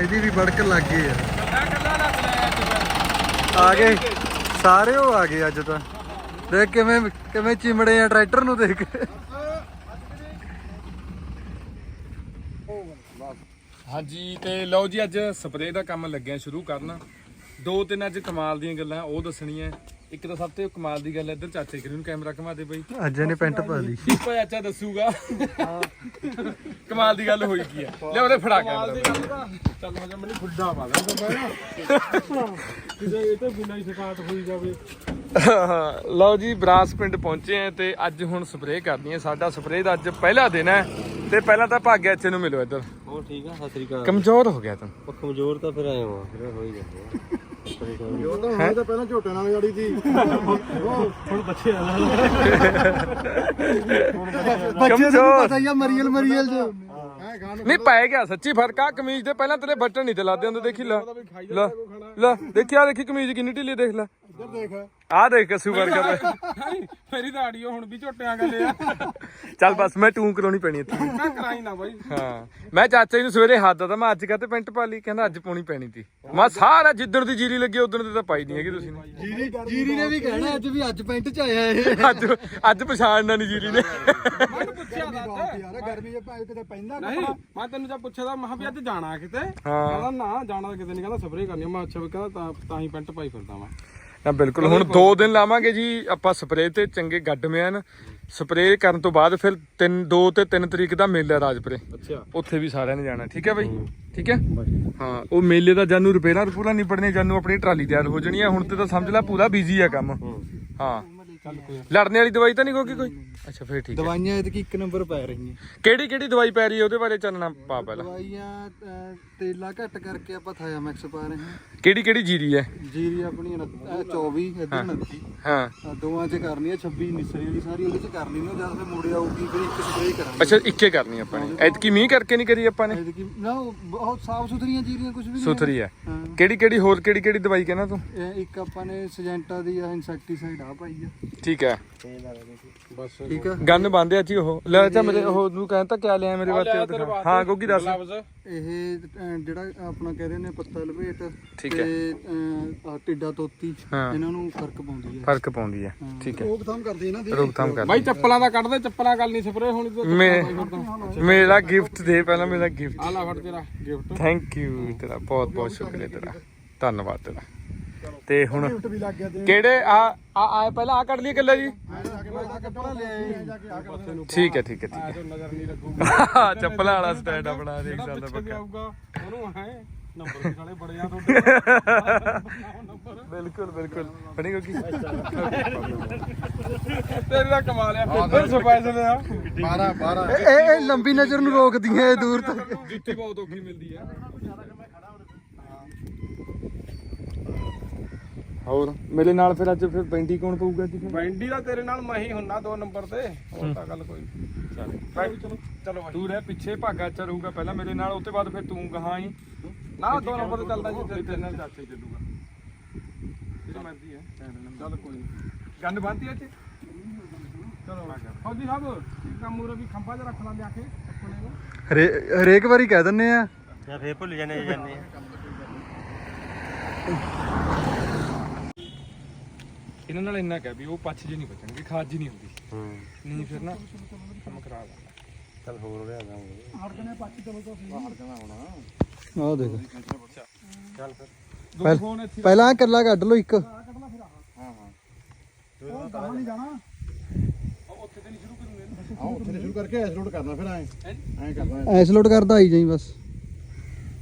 ਇਹਦੀ ਵੀ ਬੜਕ ਲੱਗ ਗਈ ਆ। ਆ ਗਏ। ਸਾਰੇ ਉਹ ਆ ਗਏ ਅੱਜ ਤਾਂ। ਦੇਖ ਕਿਵੇਂ ਕਿਵੇਂ ਚਿਮੜੇ ਆ ਟਰੈਕਟਰ ਨੂੰ ਦੇਖ ਕੇ। ਹਾਂਜੀ, ਤੇ ਲਓ ਜੀ, ਅੱਜ ਸਪਰੇਅ ਦਾ ਕੰਮ ਲੱਗਿਆ ਸ਼ੁਰੂ ਕਰਨਾ। ਦੋ ਤਿੰਨ ਅੱਜ ਕਮਾਲ ਦੀਆਂ ਗੱਲਾਂ ਉਹ ਦੱਸਣੀਆਂ। ਇੱਕ ਤਾਂ ਸਭ ਤੋਂ ਕਮਾਲ ਦੀ ਗੱਲ ਹੈ ਇੱਧਰ ਚਾਚੇ ਕਰੀ ਨੂੰ ਕੈਮਰਾ ਘੁਮਾ ਦੇ ਬਈ। ਅੱਜ ਇਹਨੇ ਪੈਂਟ ਪਾ ਲਈ। ਦੀਪਾ ਚਾਚਾ ਦੱਸੂਗਾ? ਕਮਾਲ ਦੀ ਗੱਲ ਹੋਈ ਕੀ ਹੈ ਲੈ ਉਹਦੇ ਫੜਾ ਕੈਮਰਾ। ਚੱਲ ਹੋ ਜਾ ਮੈਨੂੰ ਫੁੱਡਾ ਪਾ ਤਾਂ ਕਿਸੇ ਇਹ ਤਾਂ ਬਿਨਾਂ ਹੀ ਸਟਾਰਟ ਹੋਈ ਜਾਵੇ। ਲਓ ਜੀ ਬਰਾਸ ਪਿੰਡ ਪਹੁੰਚੇ ਆ ਤੇ ਅੱਜ ਹੁਣ ਸਪਰੇਅ ਕਰਨੀ ਹੈ ਸਾਡਾ ਸਪਰੇਅ ਦਾ ਅੱਜ ਪਹਿਲਾ ਦਿਨ ਹੈ ਤੇ ਪਹਿਲਾਂ ਤਾਂ ਭਾਗਿਆ ਇੱਥੇ ਨੂੰ ਮਿਲੋ ਇੱਧਰ। ਉਹ ਠੀਕ ਆ ਸਤਿ ਸ੍ਰੀ ਅਕਾਲ। ਕਮਜ਼ੋਰ ਹੋ ਗਿਆ ਤੂੰ। ਕਮਜ਼ੋਰ ਤਾਂ ਫਿਰ ਆਏ ਹੋ ਫਿਰ ਹੋ ਹੀ ਜਾਂਦੇ ਉਹ ਤਾਂ ਹੁਣ ਤਾਂ ਪਹਿਲਾਂ ਝੋਟੇ ਨਾਲ ਗਾੜੀ ਸੀ। ਹੁਣ ਬੱਚੇ ਆ ਬੱਚੇ ਨੂੰ ਪਤਾ ਹੀ ਆ ਮਰੀਅਲ ਮਰੀਅਲ ਜੋ ਨਹੀਂ ਪੈ ਗਿਆ ਸੱਚੀ ਫ਼ਰਕ ਆ ਕਮੀਜ਼ ਦੇ ਪਹਿਲਾਂ ਤੇਰੇ ਬਟਨ ਨਹੀਂ ਤੇ ਲਾਦੇ ਹੁੰਦੇ ਦੇਖੀ ਲੈ। ਲੈ ਲੈ ਦੇਖੀ ਆ ਦੇਖੀ ਕਮੀਜ਼ ਕਿੰਨੀ ਢਿੱਲੀ ਦੇਖ ਲੈ। ਇੱਧਰ ਦੇਖ। ਆ ਦੇਖ ਕਸੂ ਵਰਗਾ ਪਿਆ। ਮੇਰੀ ਤਾਂ ਆਡੀਓ ਹੁਣ ਵੀ ਝੋਟਿਆਂ ਗੱਲੇ ਆ ਚੱਲ ਬਸ ਮੈਂ ਟੂੰ ਕਰਾਉਣੀ ਪੈਣੀ ਇੱਥੇ। ਮੈਂ ਕਰਾਈ ਨਾ ਬਾਈ। ਹਾਂ। ਮੈਂ ਚਾਚਾ ਜੀ ਨੂੰ ਸਵੇਰੇ ਹੱਦ ਦਾ ਮੈਂ ਅੱਜ ਕਾਤੇ ਪੈਂਟ ਪਾ ਲਈ ਕਹਿੰਦਾ ਅੱਜ ਪਾਉਣੀ ਪੈਣੀ ਤੀ। ਮੈਂ ਸਾਰਾ ਜਿੱਦਣ ਦੀ ਜੀਰੀ ਲੱਗੀ ਉਦੋਂ ਦੀ ਤਾਂ ਪਾਈ ਨਹੀਂ ਹੈਗੀ ਤੁਸੀਂ। ਨੇ ਜੀਰੀ ਜੀਰੀ ਨੇ ਵੀ ਕਹਿਣਾ ਅੱਜ ਵੀ ਅੱਜ ਪੈਂਟ ਚ ਆਇਆ ਇਹ। ਅੱਜ ਅੱਜ ਪਛਾਣਨਾ ਨਹੀਂ ਜੀਰੀ ਨੇ। ਮੈਨੂੰ ਪੁੱਛਿਆ ਤਾਂ ਯਾਰ ਗਰਮੀ ਜੇ ਭਾਵੇਂ ਕਿਤੇ ਪੈਂਦਾ ਨਹੀਂ ਮੈਂ ਤੈਨੂੰ ਜਦ ਪੁੱਛਿਆ ਤਾਂ ਮੈਂ ਕਿਹਾ ਵੀ ਅੱਜ ਜਾਣਾ ਕਿਤੇ। ਹਾਂ। ਕਹਿੰਦਾ ਨਾ ਜਾਣਾ ਤਾਂ ਕਿਤੇ ਨਹੀਂ ਕਹਿੰਦਾ ਸਪਰੇਅ ਕਰਨੀ ਆ। ਮੈਂ ਅੱਛਾ ਵੀ ਕਹਿੰਦਾ ਤਾਂ ਤਾਂ ਹੀ ਪੈਂਟ ਪਾਈ ਫਿਰਦਾ ਵਾਂ। ਨਾ ਬਿਲਕੁਲ। ਹੁਣ 2 ਦਿਨ ਲਾਵਾਂਗੇ ਜੀ ਆਪਾਂ ਸਪਰੇਅ ਤੇ ਚੰਗੇ ਗੱਡ ਮਿਆਨ। ਸਪਰੇਅ ਕਰਨ ਤੋਂ ਬਾਅਦ ਫਿਰ 3 2 ਤੇ 3 ਤਰੀਕ ਦਾ ਮੇਲਾ ਰਾਜਪੁਰੇ। ਅੱਛਾ। ਉੱਥੇ ਵੀ ਸਾਰਿਆਂ ਨੇ ਜਾਣਾ ਠੀਕ ਹੈ ਬਾਈ? ਠੀਕ ਹੈ? ਹਾਂ ਉਹ ਮੇਲੇ ਦਾ ਜਾਨੂੰ ਰਿਪੇਅਰਾਂ ਪੂਰਾ ਨਿਪੜਨੇ ਜਾਨੂੰ ਆਪਣੀ ਟਰਾਲੀ ਤਿਆਰ ਹੋ ਜਾਣੀ ਹੈ। ਹੁਣ ਤੇ ਤਾਂ ਸਮਝ ਲੈ ਪੂਰਾ ਬਿਜ਼ੀ ਆ ਕੰਮ। ਹਾਂ। ਲੜਨੇ ਵਾਲੀ ਦਵਾਈ ਤਾਂ ਨਹੀਂ ਕੋਈ ਕੋਈ? ਅੱਛਾ ਫਿਰ ਠੀਕ ਹੈ। ਦਵਾਈਆਂ ਇਹਦੇ ਕੀ ਇੱਕ ਨੰਬਰ ਪੈ ਰਹੀਆਂ। ਕਿਹੜੀ ਕਿਹੜੀ ਦਵਾਈ ਪੈ ਰਹੀ ਹੈ? ਉਹਦੇ ਬਾਰੇ ਚਾਨਣਾ ਪਾ ਪਹਿਲਾਂ। ਦਵਾਈਆਂ ਅਹ, ਤੇਲਾ ਘੱਟ ਕਰਕੇ ਆਪਾਂ ਥਾਇਆਮੈਕਸ ਪਾ ਰਹੇ ਹਾਂ। ਕਿਹੜੀ ਕਿਹੜੀ ਜੀਰੀ ਹੈ? ਜੀਰੀ ਆਪਣੀ ਉਨੱਤੀ- ਅਹ, 24 ਇੱਧਰ 29 ਹਾਂ। ਆਹ ਦੋਵਾਂ ਚ ਕਰਨੀ ਹੈ 26 ਨਿਸਰੀ ਵਾਲੀ ਸਾਰੀ ਉਹਦੇ ਚ ਕਰਨੀ ਨਾ ਜਦ ਤੇ ਮੋੜ ਆਊਗੀ ਫਿਰ ਇੱਕ ਸਪਰੇਅ ਕਰਾਂਗੇ। ਅੱਛਾ ਇੱਕੇ ਕਰਨੀ ਆਪਾਂ ਨੇ। ਐਤਕੀ ਮੀਂਹ ਕਰਕੇ ਨਹੀਂ ਕਰੀ ਆਪਾਂ ਨੇ? ਇਹਦੇ ਕੀ ਨਾ ਉਹ ਬਹੁਤ ਸਾਫ਼ ਸੁਥਰੀਆਂ ਜੀਰੀਆਂ ਕੁਝ ਵੀ ਨਹੀਂ ਸੁਥਰੀ ਹੈ। ਹਾਂ। ਕਿਹੜੀ ਕਿਹੜੀ ਹੋਰ ਕਿਹੜੀ ਕਿਹੜੀ ਦਵਾਈ ਕਹਿੰਦਾ ਤੂੰ? ਇਹ ਇੱਕ ਆਪਾਂ ਨੇ ਸਜੈਂਟਾ ਦੀ ਇਨਸੈਕਟੀਸਾਈਡ ਆ ਪਾਈ ਆ। ਠੀਕ ਹੈ। ਬਸ ਠੀਕ ਆ ਗੰਨ ਬੰਦੇ ਆ ਜੀ ਉਹ। ਲੈ ਚਾ ਮੇਰੇ ਉਹ ਨੂੰ ਕਹਿੰਦਾ ਕਿਆ ਲਿਆ ਮੇਰੇ ਵਾਸਤੇ ਹਾਂ ਗੋਗੀ ਦੱਸ। ਇਹ ਜਿਹੜਾ ਆਪਣਾ ਕਹਿੰਦੇ ਨੇ ਪੱਤਾ ਲਪੇਟ ਠੀਕ ਤੇ ਅਹ, ਆਹ ਟਿੱਡਾ ਤੋਤੀ ਹਾਂ। ਇਹਨਾਂ ਨੂੰ ਫ਼ਰਕ ਪਾਉਂਦੀ ਹੈ। ਫ਼ਰਕ ਪਾਉਂਦੀ ਹੈ। ਠੀਕ ਹੈ। ਰੋਕਥਾਮ ਕਰਦੀ ਇਹਨਾਂ ਦੀ। ਰੋਕਥਾਮ ਕਰ ਬਾਈ ਚੱਪਲਾਂ ਦਾ ਕੱਢ ਦੇ ਚੱਪਲਾਂ ਗੱਲ ਨਹੀਂ ਸਪਰੇਅ ਹੋਣੀ ਤੇ ਮੈਂ ਮੇਰਾ ਗਿਫਟ ਦੇ ਪਹਿਲਾਂ ਮੇਰਾ ਗਿਫਟ ਆ ਲੈ ਫੜ ਤੇਰਾ ਗਿਫਟ ਥੈਂਕ ਯੂ ਤੇਰਾ ਬਹੁਤ ਬਹੁਤ ਸ਼ੁਕਰੀਆ ਤੇਰਾ। ਧੰਨਵਾਦ ਤੇਰਾ। ਤੇ ਹੁਣ ਕਿਹੜੇ? ਆ ਆ ਆ ਪਹਿਲਾਂ ਆ ਕੱਢ ਲਈ ਗੱਲਾਂ ਜੀ। ਠੀਕ ਹੈ ਠੀਕ ਹੈ ਠੀਕ ਜੋ ਨਜ਼ਰ ਨਹੀਂ ਲੱਗੂਗਾ ਹੈ ਚੱਪਲਾਂ ਵਾਲਾ ਸਟੈਂਡ ਆਪਣਾ ਦੇਖ ਸਕਦਾ ਪੱਕਾ। ਆਊਗਾ ਉਹਨੂੰ ਹੈ ਨੰਬਰ ਵੀ ਸਾਲੇ ਬੜੇ ਆ ਤੁਹਾਡੇ ਬਿਲਕੁਲ ਬਿਲਕੁਲ। ਫੜੀ ਗੋਗੀ? ਤੇਰੇ ਦਾ ਕਮਾਲ ਆ ਫਿਰ ਸਪੈਸ਼ਲ ਆ। 12 12 ਇਹ ਇਹ ਲੰਬੀ ਨਜ਼ਰ ਨੂੰ ਰੋਕਦੀਆਂ ਇਹ ਦੂਰ ਤੱਕ। ਜੁੱਤੀ ਬਹੁਤ ਔਖੀ ਮਿਲਦੀ ਆ। ਹੋਰ ਮੇਰੇ ਨਾਲ ਫਿਰ ਅੱਜ ਫਿਰ ਬੈਂਡੀ ਕੌਣ ਪਊਗਾ ਜੀ? ਫਿਰ ਬੈਂਡੀ ਦਾ ਤੇਰੇ ਨਾਲ ਮੈਂ ਹੀ ਹੁੰਨਾ ਦੋ ਨੰਬਰ ਤੇ। ਹੋਰ ਤਾਂ ਗੱਲ ਕੋਈ ਨਹੀਂ। ਚੱਲ ਚਲੋ ਚਲੋ ਬਾਈ। ਤੂੰ ਰਹਿ ਪਿੱਛੇ ਭਾਗਾ ਚ ਰਹੂਗਾ ਪਹਿਲਾਂ ਮੇਰੇ ਨਾਲ ਉਸ ਤੋਂ ਬਾਅਦ ਫਿਰ ਤੂੰ ਕਹਾਂ ਹੀ। ਨਾ ਦੋ ਨੰਬਰ ਤੇ ਚੱਲਦਾ ਜੀ ਤੇਰੇ ਨਾਲ ਚਾਚਾ ਚੱਲੂਗਾ। ਤੇਰੀ ਮਰਜ਼ੀ ਹੈ। ਚੱਲ ਕੋਈ ਨਹੀਂ। ਗੰਨ ਬੰਦੀ ਅੱਜ? ਚਲੋ। ਫੌਜੀ ਸਾਹਿਬ ਇੱਕ ਕੰਮ ਮੂਰੇ ਵੀ ਖੰਭਾ ਜਿਹਾ ਰੱਖ ਲਾਂ ਲਿਆ ਕੇ ਆਪਣੇ ਨੂੰ ਹਰੇ ਹਰੇਕ ਵਾਰੀ ਕਹਿ ਦਿੰਨੇ ਆ। ਜਾਂ ਫੇਰ ਭੁੱਲ ਜਾਣੇ ਜਾਂਦੇ ਇਹਨਾਂ ਨਾਲ ਇੰਨਾ ਕਹਿ ਵੀ ਉਹ ਪੱਛ ਜੀ ਨਹੀਂ ਬਚਣਗੇ ਖਾਦ ਜੀ ਨਹੀਂ ਹੁੰਦੀ। ਨਹੀਂ ਫਿਰ ਨਾ ਕੰਮ ਖਰਾਬ ਆ ਚੱਲ ਹੋਰ ਲਿਆ ਦਾਂਗੇ ਆਹ ਦੇਖ। ਚੱਲ ਫਿਰ। ਦੋ ਫੋਨ ਇੱਥੇ ਪਹਿਲਾਂ ਆਹ ਇਕੱਲਾ ਕੱਢ ਲਓ ਇੱਕ। ਆਹ। ਉੱਥੇ ਤੇ ਸ਼ੁਰੂ ਕਰਕੇ ਐਸ ਲੋਡ ਕਰਨਾ ਫਿਰ ਐ। ਐ ਕਰਨਾ ਐਸ ਲੋਡ ਕਰਦਾ ਆਈ ਜਾਈ ਬਸ।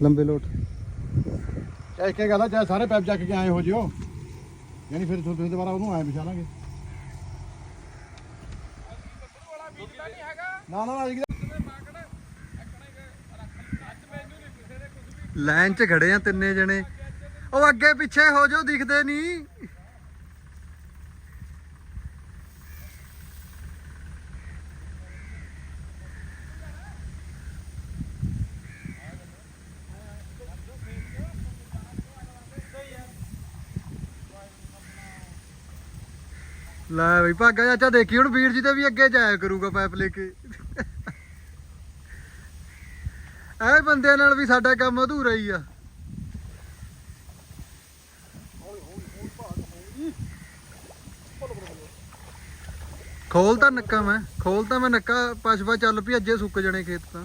ਲੰਬੇ ਲੋਟ ਚਾਹੇ ਇਹ ਗੱਲ ਆ ਚਾਹੇ ਸਾਰੇ ਪੈਪ ਚੱਕ ਕੇ ਆਏ ਹੋ ਜਿਓ। ਯਾਨੀ ਫਿਰ ਤੁਸੀਂ ਦੁਬਾਰਾ ਉਹਨੂੰ ਐ ਵਿਛਾ ਲਾਂਗੇ ਨਾ ਨਾ ਨਾ ਲਾਈਨ 'ਚ ਖੜੇ ਆ ਤਿੰਨੇ ਜਣੇ। ਉਹ ਅੱਗੇ ਪਿੱਛੇ ਹੋ ਜਾਓ, ਦਿਖਦੇ ਨਹੀਂ। ਲੈ ਬਈ, ਭਾਗਾ ਚਾਚਾ ਦੇਖੀ, ਹੁਣ ਵੀਰ ਜੀ ਤੇ ਵੀ ਅੱਗੇ ਜਾਇਆ ਕਰੂਗਾ ਪਾਈਪ ਲੈ ਕੇ। ਐ ਬੰਦਿਆਂ ਨਾਲ ਵੀ ਸਾਡਾ ਕੰਮ ਅਧੂਰਾ ਹੀ ਆ। ਖੋਲ ਤਾਂ ਨੱਕਾ ਮੈਂ, ਖੋਲ ਤਾਂ ਮੈਂ ਨੱਕਾ ਪਸ਼ਵਾ ਚੱਲ ਪਈ, ਅੱਜੇ ਸੁੱਕ ਜਣੇ ਖੇਤ ਤਾਂ।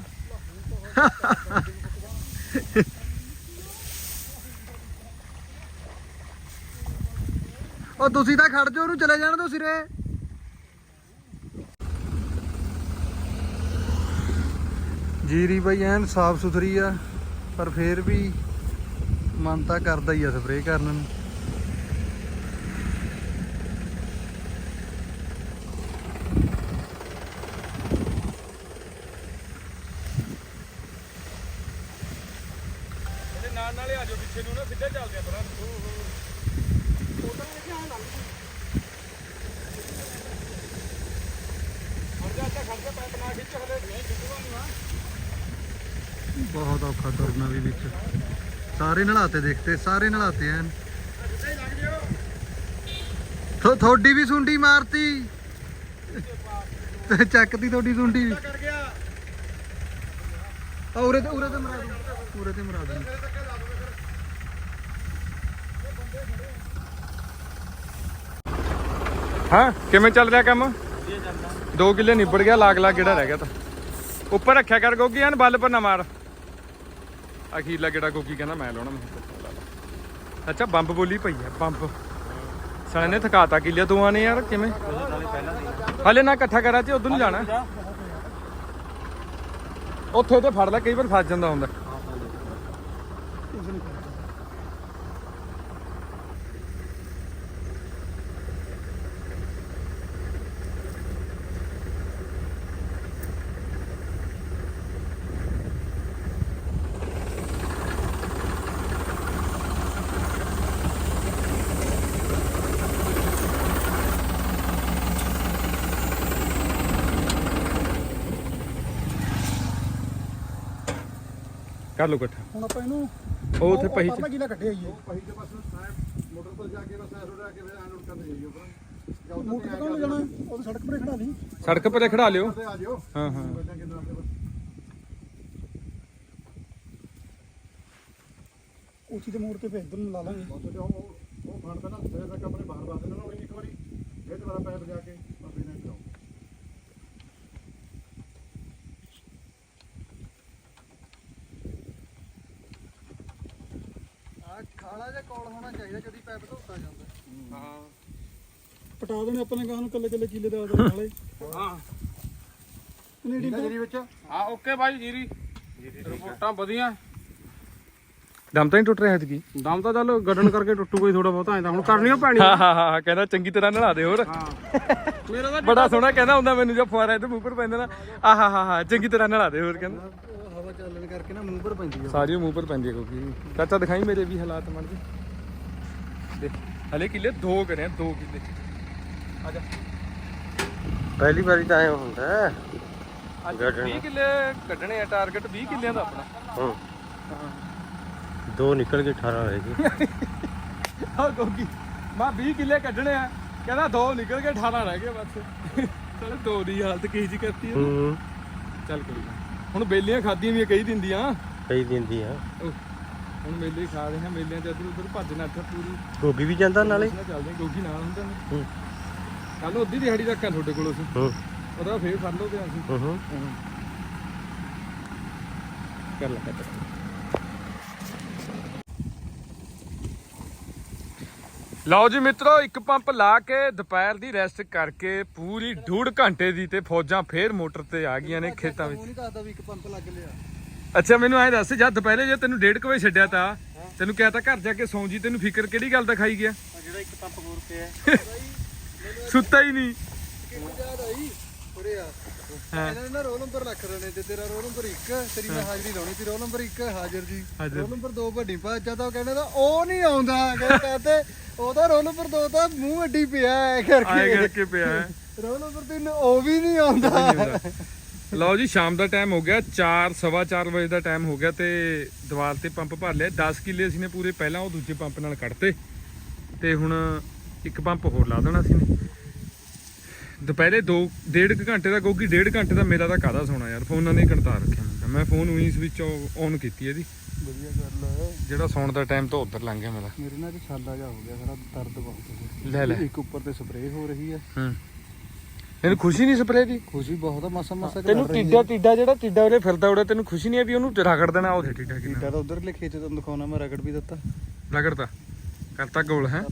ਉਹ ਤੁਸੀਂ ਤਾਂ ਖੜ ਜਾਓ, ਉਹਨੂੰ ਚਲੇ ਜਾਣ ਦੋ ਸਿਰੇ। ਜੀਰੀ ਬਈ ਐਨ ਸਾਫ਼ ਸੁਥਰੀ ਆ, ਪਰ ਫੇਰ ਵੀ ਮਨ ਤਾਂ ਕਰਦਾ ਹੀ ਆ ਸਪਰੇਅ ਕਰਨ ਨੂੰ। ਨਾਲ ਨਾਲੇ ਆ ਜਾਓ, ਪਿੱਛੇ ਨੂੰ ਨਾ, ਸਿੱਧੇ ਚੱਲਦੇ ਆ ਪਰਾਂ ਬਹੁਤ ਔਖਾ ਤੁਰਨਾ ਵੀ ਵਿੱਚ ਸਾਰੇ ਨਲਾਤੇ ਦੇਖਤੇ ਸਾਰੇ ਨਲਾਤੇ ਐਨ ਥੋ ਥੋੜੀ ਵੀ ਸੁੰਡੀ ਮਾਰਤੀ ਤੇ ਚੱਕਦੀ ਤੁਹਾਡੀ ਸੁੰਡੀ ਵੀ ਕਰ ਗਿਆ ਆ ਉਰੇ ਤੇ ਉਰੇ ਤੇ ਮਰਾ ਦੂੰ ਉਰੇ ਤੇ ਮਰਾ ਦੂੰ ਹਾਂ, ਕਿਵੇਂ ਚੱਲ ਰਿਹਾ ਕੰਮ? 2 ਕਿੱਲੇ ਨਿਬੜ ਗਿਆ, ਲਾਗ ਲਾਗ ਕਿਹੜਾ ਰਹਿ ਗਿਆ ਤਾਂ। ਉੱਪਰ ਰੱਖਿਆ ਕਰ ਗੋਗੀ, ਐਨ ਬੱਲ ਪਰ ਨਾ ਮਾਰ। ਅਖੀਰਲਾ ਕਿਹੜਾ ਗੋਗੀ ਕਹਿੰਦਾ, ਮੈਂ ਲਾਉਣਾ, ਮੈਂ ਅੱਛਾ, ਬੰਬ ਬੋਲੀ ਪਈ ਹੈ ਬੰਬ। ਸਾਲੇ ਨੇ ਥਕਾਤਾ ਕਿੱਲੇ ਦੋਆਂ ਨੇ ਯਾਰ, ਕਿਵੇਂ? ਹਲੇ ਨਾ ਇਕੱਠਾ ਕਰਾ ਤੇ ਉਧਰ ਨੂੰ ਜਾਣਾ। ਉੱਥੇ ਤੇ ਫੜ ਲੈ, ਕਈ ਵਾਰ ਫਸ ਜਾਂਦਾ ਹੁੰਦਾ। ਕਰ ਲੋ ਇਕੱਠਾ। ਹੁਣ ਆਪਾਂ ਇਹਨੂੰ ਉਹ ਉੱਥੇ ਪਹੀ ਚ ਪਰਲਾ ਕਿਲਾ ਕੱਢਿਆ ਹੀ ਪਹੀ ਤੇ ਬਸ ਸਾਇਬ ਮੋਟਰ ਪਰ ਜਾ ਕੇ ਬਸ ਐਸ ਉਡਾ ਕੇ ਫਿਰ ਐਨ ਉੱਡ ਕਰਦੇ ਜਾਈਓ ਪਰ ਮੋਟਰ ਤੇ ਕੌਣ ਜਾਣਾ? ਉਹ ਸੜਕ 'ਤੇ ਖੜਾ ਲਈ ਸੜਕ 'ਤੇ ਖੜਾ ਲਿਓ। ਤੇ ਆ ਜਿਓ ਹਾਂ ਹਾਂ। ਕਿੰਨਾ ਤੇ ਉੱਚੀ ਤੇ ਮੋੜ ਤੇ ਭੇਜ ਇਧਰ ਨੂੰ ਲਾ ਲਾਂਗੇ। ਬਸ ਤੇ ਉਹ ਉਹ ਫੜਦਾ ਨਾ ਸਵੇਰ ਤੱਕ ਆਪਣੇ ਬਾਹਰ ਬਾਹਰ ਦੇਣਾ ਉਹਨੇ ਇੱਕ ਵਾਰੀ ਫਿਰ ਦੁਬਾਰਾ ਪੈਪ ਜਾ ਕੇ ਬਸ ਇਹਨਾਂ ਕਰਾਓ ਖਾਲਾ ਜਿਹਾ ਕੋਲ ਹੋਣਾ ਚਾਹੀਦਾ ਜਦੀ ਪੈਪ ਧੋਤਾ ਜਾਂਦਾ। ਹਾਂ ਪਟਾ ਦੇਣੇ ਆਪਾਂ ਨੇ ਗਾਹ ਨੂੰ ਕੱਲੇ ਕੱਲੇ ਕਿਲੇ ਦਾ ਉਹਦੇ ਨਾਲੇ। ਹਾਂ। ਕੈਨੇਡੀ ਇਹਨਾਂ ਜਿਹੜੀ ਵਿੱਚ। ਹਾਂ ਓਕੇ ਬਾਈ ਜੀਰੀ। ਰਿਪੋਰਟਾਂ ਵਧੀਆ। ਦਮ ਤਾਂ ਨਹੀਂ ਟੁੱਟ ਰਿਹਾ ਐਤਕੀ? ਦਮ ਤਾਂ ਚੱਲ ਗੱਡਣ ਕਰਕੇ ਟੁੱਟੂ ਕੋਈ ਥੋੜਾ ਬਹੁਤਾ ਐਂ ਤਾਂ ਹੁਣ ਕਰਨੀਆਂ ਪੈਣੀ ਹਾਂ ਹਾਂ ਹਾਂ ਕਹਿੰਦਾ ਚੰਗੀ ਤਰ੍ਹਾਂ ਨਲਾ ਦੇ ਹੋਰ। ਮੇਰਾ ਤਾਂ ਬੜਾ ਸੋਹਣਾ ਕਹਿੰਦਾ ਹੁੰਦਾ ਮੈਨੂੰ ਜਦ ਫੁਆਰਾ ਇਹਦੇ ਮੂੰਹ ਪਰ ਪੈਂਦਾ ਨਾ। ਆਹਾ ਹਾ ਹਾ ਚੰਗੀ ਤਰ੍ਹਾਂ ਨਲਾ ਦੇ ਹੋਰ ਕਹਿੰਦਾ। ਚੱਲਣ ਕਰਕੇ ਨਾ ਮੂੰਹ ਪਰ ਪੈਂਦੀ ਆ। ਸਾਰੀ ਮੂੰਹ ਪਰ ਪੈਂਦੀ ਹੈ ਕਿਉਂਕਿ। ਚਾਚਾ ਦਿਖਾਈ ਮੇਰੇ ਵੀ ਹਾਲਾਤ ਮਨ ਦੇ ਦੇਖ ਹਲੇ ਕਿੱਲੇ ਦੋ ਕਰੇ ਆ, ਦੋ ਕਿੱਲੇ। ਆ ਜਾ। ਪਹਿਲੀ ਵਾਰੀ ਤਾਂ ਐ ਹੁੰਦਾ। ਅੱਜ 20 ਕਿੱਲੇ ਕੱਢਣੇ ਆ ਟਾਰਗੇਟ 20 ਕਿੱਲਿਆਂ ਦਾ ਆਪਣਾ। ਹਾਂ। ਦੋ ਨਿਕਲ ਕੇ 18 ਰਹਿ ਗਏ। ਆ ਗੋਗੀ ਮੈਂ 20 ਕਿੱਲੇ ਕੱਢਣੇ ਆ। ਕਹਿੰਦਾ ਦੋ ਨਿਕਲ ਕੇ 18 ਰਹਿ ਗਏ ਬਸ। ਚਲ ਦੋ ਦੀ ਹਾਲਤ ਕੀ ਜੀ ਕਰਤੀ। ਹੂੰ। ਚੱਲ ਕੋਈ ਨਾ। ਹੁਣ ਬੇਲੀਆਂ ਖਾਧੀਆਂ ਵੀ ਕਈ ਦਿੰਦੀਆਂ। ਕਈ ਦਿੰਦੀ ਆ ਹੁਣ ਮੇਲੇ ਖਾ ਰਹੇ ਹਾਂ ਮੇਲਿਆਂ ਚ ਇੱਧਰ ਉੱਧਰ ਭੱਜ ਨੱਠ ਪੂਰੀ। ਗੋਗੀ ਵੀ ਜਾਂਦਾ ਨਾਲੇ? ਨਾਲ ਚੱਲਦੇ ਗੋਗੀ ਨਾਲ ਹੁੰਦਾ ਨੇ। ਹੂੰ। ਕੱਲ ਅੱਧੀ ਦਿਹਾੜੀ ਤੱਕ ਆ ਤੁਹਾਡੇ ਕੋਲ ਅਸੀਂ। ਹੂੰ। ਉਹਦਾ ਫੇਰ ਫੜ ਲਓਗੇ ਅਸੀਂ। ਹੂੰ, ਹੂੰ। ਕਰ ਲੈ ਕਰ ਲਓ ਜੀ ਮਿੱਤਰੋ ਇੱਕ ਪੰਪ ਲਾ ਕੇ ਦੁਪਹਿਰ ਦੀ ਰੈਸਟ ਕਰਕੇ ਪੂਰੀ ਡੂਢ ਘੰਟੇ ਦੀ ਤੇ ਫੌਜਾਂ ਫੇਰ ਮੋਟਰ ਤੇ ਆ ਗਈਆਂ ਨੇ ਖੇਤਾਂ ਵਿੱਚ। ਉਹ ਨਹੀਂ ਦੱਸਦਾ ਵੀ ਇੱਕ ਪੰਪ ਲੱਗ ਲਿਆ। ਅੱਛਾ ਮੈਨੂੰ ਐਂ ਦੱਸ ਜਦ ਦੁਪਹਿਰੇ ਜੇ ਤੈਨੂੰ ਡੇਢ ਕੁ ਵਜੇ ਛੱਡਿਆ ਤਾਂ ਤੈਨੂੰ ਕਿਹਾ ਤਾਂ ਘਰ ਜਾ ਕੇ ਸੌਂ ਜੀ ਤੈਨੂੰ ਫਿਕਰ ਕਿਹੜੀ ਗੱਲ ਦਾ ਖਾਈ ਗਿਆ ਜਿਹੜਾ ਇੱਕ ਪੰਪ ਹੋਰ ਪਿਆ। ਸੁੱਤਾ ਹੀ ਨਹੀਂ। ਕਿੰਨੀ ਯਾਦ ਆਈ ਉਰੇ ਆ। ਇਹਨਾਂ ਨੇ ਨਾ ਰੋਲ ਨੰਬਰ ਰੱਖ ਰਹੇ ਤੇ ਤੇਰਾ ਰੋਲ ਨੰਬਰ 1 ਤੇਰੀ ਮੈਂ ਹਾਜ਼ਰੀ ਲਾਉਣੀ ਸੀ ਰੋਲ ਨੰਬਰ 1 ਹਾਜ਼ਰ ਜੀ। ਰੋਲ ਨੰਬਰ 2 ਵੱਡੀ ਭਾਜਾ ਤਾਂ ਕਹਿੰਦਾ ਤਾਂ ਉਹ ਨਹੀਂ ਆਉਂਦਾ ਕਹਿੰਦਾ ਉਹਦਾ ਰੋਲ ਨੰਬਰ 2 ਤਾਂ ਮੂੰਹ ਅੱਡੀ ਪਿਆ ਐ ਆਏ ਕਰਕੇ ਕਰਕੇ ਪਿਆ ਹੈ ਰੋਲ ਨੰਬਰ 3 ਉਹ ਵੀ ਨਹੀਂ ਆਉਂਦਾ। ਲਓ ਜੀ ਸ਼ਾਮ ਦਾ ਟਾਈਮ ਹੋ ਗਿਆ 4 ਸਵਾ 4 ਵਜੇ ਦਾ ਟਾਈਮ ਹੋ ਗਿਆ ਤੇ ਦੀਵਾਰ ਤੇ ਪੰਪ ਭਰ ਲਿਆ। 10 ਕਿੱਲੇ ਅਸੀਂ ਨੇ ਪੂਰੇ ਪਹਿਲਾਂ ਉਹ ਦੂਜੇ ਪੰਪ ਨਾਲ ਕੱਢਤੇ। ਤੇ ਹੁਣ ਇੱਕ ਪੰਪ ਹੋਰ ਲਾ ਦੇਣਾ ਅਸੀਂ ਨੇ। ਦੁਪਹਿਰੇ 2 ਡੇਢ ਘੰਟੇ ਦਾ ਗੋਗੀ ਡੇਢ ਘੰਟੇ ਦਾ ਮੇਰਾ ਤਾਂ ਕਾਦਾ ਸੋਣਾ ਯਾਰ ਫੋਨਾਂ ਨੇ ਕਣਤਾ ਰੱਖਿਆ ਮੈਂ ਫੋਨ ਉਹੀ ਸਵਿਚ ਆਨ ਕੀਤੀ ਇਹਦੀ। ਵਧੀਆ ਕਰ ਲੈ ਜਿਹੜਾ ਸੌਣ ਦਾ ਟਾਈਮ ਤਾਂ ਉਧਰ ਲੰਘ ਗਿਆ ਮੇਰਾ। ਮੇਰੇ ਨਾਲ ਤੇ ਛਾਲਾ ਜਾ ਹੋ ਗਿਆ ਸਾਰਾ ਦਰਦ ਬਹੁਤ ਹੋ ਲੈ ਲੈ। ਇੱਕ ਉੱਪਰ ਤੇ ਸਪਰੇਅ ਹੋ ਰਹੀ ਹੈ ਹੂੰ। ਤੈਨੂੰ ਖੁਸ਼ੀ ਨਹੀਂ ਸਪਰੇ ਦੀ? ਖੁਸ਼ੀ ਬਹੁਤ ਆ ਮਸਾ ਮਸਾ ਤੈਨੂੰ ਟਿੱਡਾ ਟਿੱਡਾ ਜਿਹੜਾ ਟਿੱਡਾ ਉਹਦੇ ਫਿਰਦਾ ਉਹਦੇ ਤੈਨੂੰ ਖੁਸ਼ੀ ਨਹੀਂ ਆ ਵੀ ਉਹਨੂੰ ਰਗੜ ਦੇਣਾ ਉਹਦੇ ਟਿੱਡਾ ਕਿੰਨਾ। ਟੀਟਾ ਤਾਂ ਉਧਰਲੇ ਖੇਤ ਤੁਹਾਨੂੰ ਦਿਖਾਉਣਾ ਮੈਂ ਰਗੜ ਵੀ ਦਿੱਤਾ। ਰਗੜਦਾ ਕਰਤਾ ਗੋਲ ਹੈ?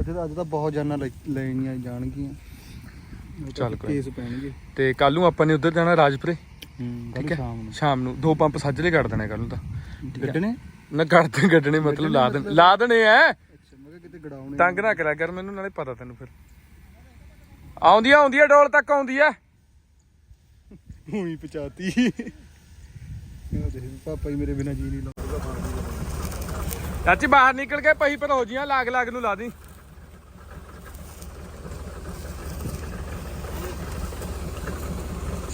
ਅੱਜ ਤਾਂ ਤਾਂ ਬਹੁਤ ਜਾਨਾਂ ਲੈਣੀਆਂ ਜਾਣਗੀਆਂ। ਉਹ ਤਾਂ ਚੱਲ ਕੋਈ ਕੇਸ ਪੈਣਗੇ। ਤੇ ਕੱਲ ਨੂੰ ਆਪਾਂ ਨੇ ਉੱਧਰ ਜਾਣਾ ਰਾਜਪੁਰੇ। ਠੀਕ ਹੈ? ਸ਼ਾਮ ਨੂੰ। ਦੋ ਪੰਪ ਸੱਜਲੇ ਕੱਢ ਦੇਣੇ ਕੱਲ ਨੂੰ ਤਾਂ। ਗੱਡਣੇ? ਨਾ ਕੱਢਦੇ ਕੱਢਣੇ ਮਤਲਬ ਲਾ ਦੇਣ ਲਾ ਦੇਣੇ ਐ। ਅੱਛਾ ਮੈਂ ਕਿਹਾ ਕਿਤੇ ਗੜਾਉਣੇ ਤੰਗ ਨਾ। ਕਰਿਆ ਕਰ ਮੈਨੂੰ ਨਾਲੇ ਪਤਾ ਤੈਨੂੰ ਫਿਰ। ਆਉਂਦੀ ਆਉਂਦੀ ਆ ਡੋਲ ਤੱਕ ਆਉਂਦੀ ਆ। ਉਹੀ ਪਚਾਤੀ ਪਾਪਾ ਹੀ ਮੇਰੇ ਬਿਨਾ ਜੀ ਨਹੀਂ ਲਾਉਂਦਾ ਚਾਚੀ ਬਾਹਰ ਨਿਕਲ ਕੇ ਪਹੀ ਪਰ ਹੋ ਜੀਆਂ ਲਾਗ ਲਾਗ ਨੂੰ ਲਾ ਦੀ।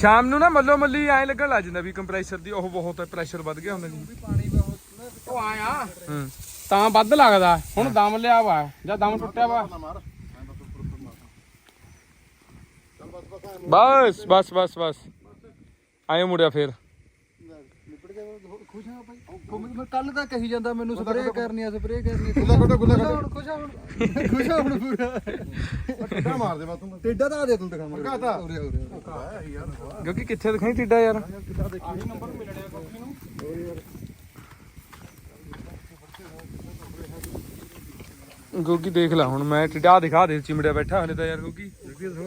ਸ਼ਾਮ ਨੂੰ ਨਾ ਮੱਲੋ ਮੱਲੀ ਐ ਲੱਗਣ ਲੱਗ ਜਾਂਦਾ ਵੀ ਕੰਪਰੈਸਰ ਦੀ ਉਹ ਬਹੁਤ ਪ੍ਰੈਸ਼ਰ ਵੱਧ ਗਿਆ ਹੁੰਦਾ ਜੀ। ਪਾਣੀ ਬਹੁਤ ਉਹ ਆਇਆ। ਹੂੰ। ਤਾਂ ਵੱਧ ਲੱਗਦਾ। ਹੁਣ ਦਮ ਲਿਆ ਵਾ ਜਾਂ ਦਮ ਟੁੱਟਿਆ ਵਾ। ਬਸ ਬਸ ਬਸ ਬਸ। ਆਇਓ ਮੁੜਿਆ ਫੇਰ। ਨਿਪਟ ਗਿਆ ਖੁਸ਼ ਹਾਂ ਭਾਈ। ਕੱਲ ਤਾਂ ਕਹੀ ਜਾਂਦਾ ਮੈਨੂੰ ਸਪਰੇਅ ਕਰਨੀ ਆ ਸਪਰੇਅ ਕਰਨੀ ਆ। ਗੁੱਲਾ ਕੱਢੋ, ਗੁੱਲਾ ਕੱਢੋ। ਹੁਣ ਖੁਸ਼ ਆ ਹੁਣ। ਖੁਸ਼ ਆ ਹੁਣ ਪੂਰਾ। ਟਿੱਡਾ ਮਾਰ ਦੇ ਬਾ ਤੂੰ। ਟੇਡਾ ਤਾਂ ਆ ਦੇ ਤੂੰ ਦਿਖਾਵਾਂ ਦਿਖਾਤਾ। ਉਰੇ ਉਰੇ ਕਿਉਂਕਿ ਕਿੱਥੇ ਦਿਖਾਈ ਟਿੱਡਾ ਯਾਰ? ਗੋਗੀ ਦੇਖ ਲੈ ਹੁਣ ਮੈਂ ਟਿੱਡਾ ਦਿਖਾ ਦੇ ਚਿਮੜਿਆ ਬੈਠਾ ਹਲੇ ਤਾਂ ਯਾਰ ਗੋਗੀ।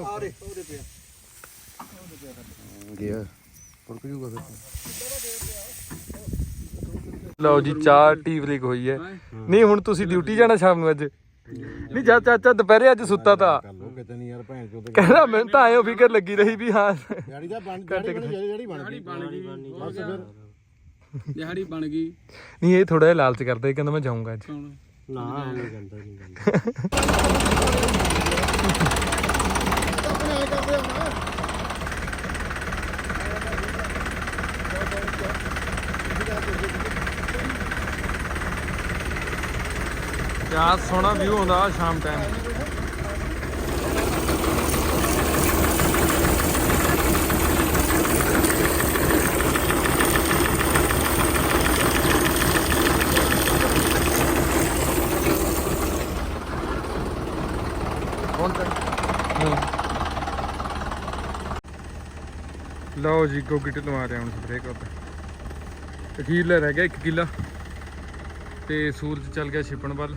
ਆ ਰੇ ਉਹਦੇ ਪਿਆ। ਗਿਆ। ਪੁਰਕ ਜੂਗਾ ਫਿਰ? ਲਓ ਜੀ ਚਾਹ ਟੀ ਬ੍ਰੇਕ ਹੋਈ ਹੈ। ਨਹੀਂ ਹੁਣ ਤੁਸੀਂ ਡਿਊਟੀ ਜਾਣਾ ਸ਼ਾਮ ਨੂੰ ਅੱਜ? ਨਹੀਂ ਜਾ ਚਾਚਾ ਦੁਪਹਿਰੇ ਅੱਜ ਸੁੱਤਾ ਤਾਂ। ਕਿਤੇ ਨਹੀਂ ਯਾਰ ਭੈਣ ਚੋਦ ਕਹਿੰਦਾ ਮੈਨੂੰ ਤਾਂ ਆਇਓ ਫਿਕਰ ਲੱਗੀ ਰਹੀ ਵੀ ਹਾਂ। ਜੜੀ ਦਾ ਬਣ ਬਣ ਜੜੀ ਬਣ ਗਈ। ਬਣ ਗਈ ਬਸ ਫਿਰ। ਦਿਹਾੜੀ ਬਣ ਗਈ। ਨਹੀਂ ਇਹ ਥੋੜਾ ਜਿਹਾ ਲਾਲਚ ਕਰਦਾ ਇਹ ਕਹਿੰਦਾ ਮੈਂ ਜਾਊਂਗਾ ਅੱਜ। ਨਾ ਨਹੀਂ ਜਾਂਦਾ ਨਹੀਂ। ਜਾਂਦਾ ਆਪਣੇ ਐ ਕਰਦੇ ਆ ਨਾ ਕਿਆ ਸੋਹਣਾ ਵਿਊ ਆਉਂਦਾ ਸ਼ਾਮ ਟਾਈਮ ਹੁਣ ਲਓ ਜੀ, ਗੋਗੀ ਢਿੱਲੋਂ ਆ ਰਿਹਾ ਹੁਣ ਸਪਰੇਅ ਕਰਦਾ। ਅਖੀਰਲਾ ਰਹਿ ਗਿਆ 1 ਕਿੱਲਾ। ਤੇ ਸੂਰਜ ਚੱਲ ਗਿਆ ਛਿਪਣ ਵੱਲ।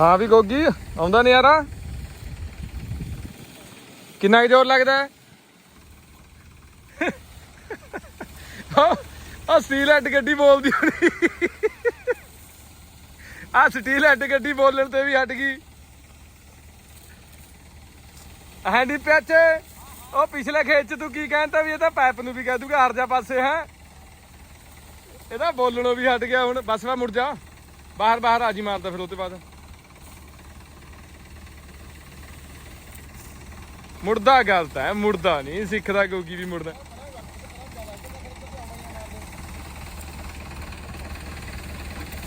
ਹਾਂ ਵੀ ਗੋਗੀ, ਆਉਂਦਾ ਨਹੀਂ ਯਾਰਾ ਕਿੰਨਾ ਕੁ ਜ਼ੋਰ ਲੱਗਦਾ ਆ ਸਟੀਲ ਹੈਡ ਗੱਡੀ ਬੋਲਦੀ ਹੋਣੀ। ਆ ਸਟੀਲ ਹੈਡ ਗੱਡੀ ਬੋਲਣ ਤੇ ਵੀ ਹਟ ਗਈ। ਹੈਂਡੀ ਪਿਆਚੇ, ਉਹ ਪਿਛਲੇ ਖੇਤ ਚ ਤੂੰ ਕੀ ਕਹਿੰਦਾ ਵੀ ਇਹ ਤਾਂ ਪਾਈਪ ਨੂੰ ਵੀ ਕਹਿ ਦੂਗਾ, ਹਰ ਜਾ ਪਾਸੇ, ਹੈ? ਇਹਦਾ ਬੋਲਣੋਂ ਵੀ ਹਟ ਗਿਆ ਹੁਣ, ਬਸ ਵਾ ਮੁੜ ਜਾ। ਬਾਹਰ ਬਾਹਰ ਆਜੀ ਮਾਰਦਾ ਫਿਰ ਉਹਦੇ ਬਾਅਦ। ਮੁੜਦਾ ਗਲਤ ਹੈ, ਮੁੜਦਾ ਨਹੀਂ, ਸਿੱਖਦਾ ਕਿਉਂਕਿ ਵੀ ਮੁੜਦਾ?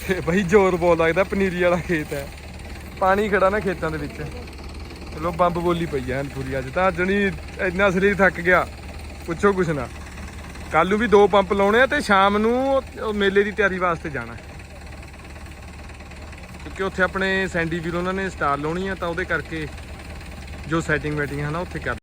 ਤੇ ਬਈ ਜ਼ੋਰ ਬਹੁਤ ਲੱਗਦਾ, ਪਨੀਰੀ ਵਾਲਾ ਖੇਤ ਹੈ। ਪਾਣੀ ਖੜਾ ਨਾ ਖੇਤਾਂ ਦੇ ਵਿੱਚ। ਚਲੋ, ਬੰਬ ਬੋਲੀ ਪਈ ਐ ਪੂਰੀ ਅੱਜ ਤਾਂ। ਜਣੀ ਇੰਨਾ ਸਰੀਰ ਥੱਕ ਗਿਆ। ਪੁੱਛੋ ਕੁਛ ਨਾ। ਕੱਲ ਨੂੰ ਵੀ ਦੋ ਪੰਪ ਲਾਉਣੇ ਆ ਤੇ ਸ਼ਾਮ ਨੂੰ ਮੇਲੇ ਦੀ ਤਿਆਰੀ ਵਾਸਤੇ ਜਾਣਾ। ਕਿਉਂਕਿ ਉੱਥੇ ਆਪਣੇ ਸੈਂਡੀ ਵੀਰ ਉਹਨਾਂ ਨੇ ਸਟਾਰ ਲਾਉਣੀ ਆ ਤਾਂ ਉਹਦੇ ਕਰਕੇ ਜੋ ਸੈਟਿੰਗ ਵੈਟਿੰਗ ਹੈ ਨਾ ਉੱਥੇ ਕਰ